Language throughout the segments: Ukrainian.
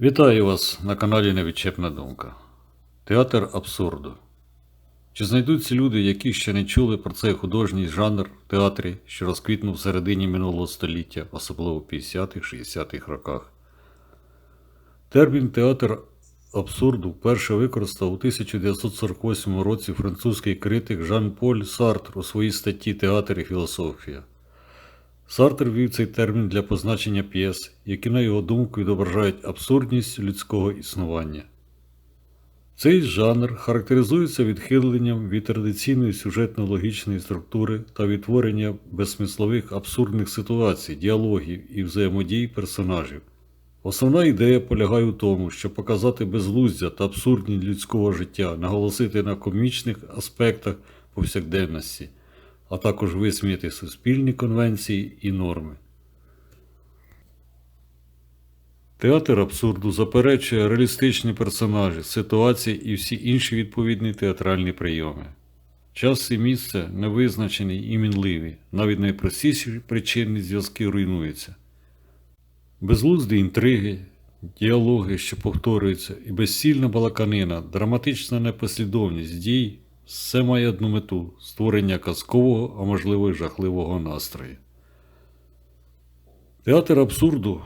Вітаю вас на каналі Невідчепна Думка. Театр абсурду. Чи знайдуться люди, які ще не чули про цей художній жанр в театрі, що розквітнув в середині минулого століття, особливо в 50-60-х роках? Термін театр абсурду вперше використав у 1948 році французький критик Жан-Поль Сартр у своїй статті Театр і філософія. Сартр ввів цей термін для позначення п'єс, які, на його думку, відображають абсурдність людського існування. Цей жанр характеризується відхиленням від традиційної сюжетно-логічної структури та відтворення безсмислових абсурдних ситуацій, діалогів і взаємодій персонажів. Основна ідея полягає у тому, щоб показати безглуздя та абсурдність людського життя, наголосити на комічних аспектах повсякденності, а також висміяти суспільні конвенції і норми. Театр абсурду заперечує реалістичні персонажі, ситуації і всі інші відповідні театральні прийоми. Час і місце не визначені і мінливі, навіть найпростіші причинні зв'язки руйнуються. Безглузді інтриги, діалоги, що повторюються, і безцільна балаканина, драматична непослідовність дій все має одну мету створення казкового, а можливо й жахливого настрою. Театр абсурду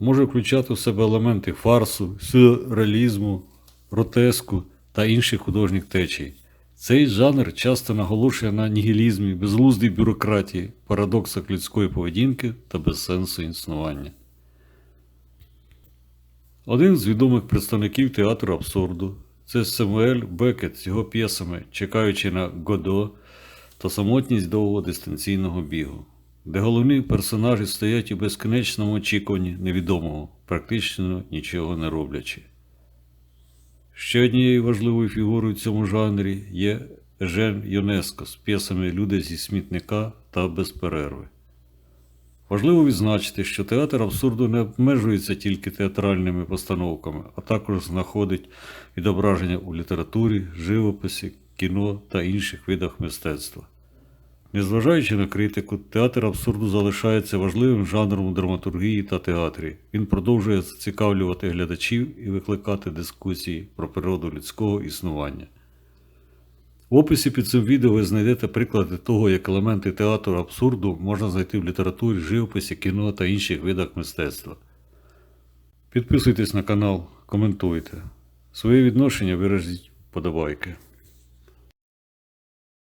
може включати в себе елементи фарсу, сюрреалізму, гротеску та інших художніх течій. Цей жанр часто наголошує на нігілізмі, безглуздій бюрократії, парадоксах людської поведінки та безсенсу існування. Один з відомих представників театру абсурду це Самуель Бекет з його п'єсами, чекаючи на Годо та самотність довгого дистанційного бігу, де головні персонажі стоять у безконечному очікуванні невідомого, практично нічого не роблячи. Ще однією важливою фігурою в цьому жанрі є Жен Йонеско з п'єсами Люди зі смітника та без перерви. Важливо відзначити, що театр абсурду не обмежується тільки театральними постановками, а також знаходить відображення у літературі, живописі, кіно та інших видах мистецтва. Незважаючи на критику, театр абсурду залишається важливим жанром у драматургії та театрі. Він продовжує зацікавлювати глядачів і викликати дискусії про природу людського існування. В описі під цим відео ви знайдете приклади того, як елементи театру абсурду можна знайти в літературі, живописі, кіно та інших видах мистецтва. Підписуйтесь на канал, коментуйте. Своє відношення виражіть вподобайки.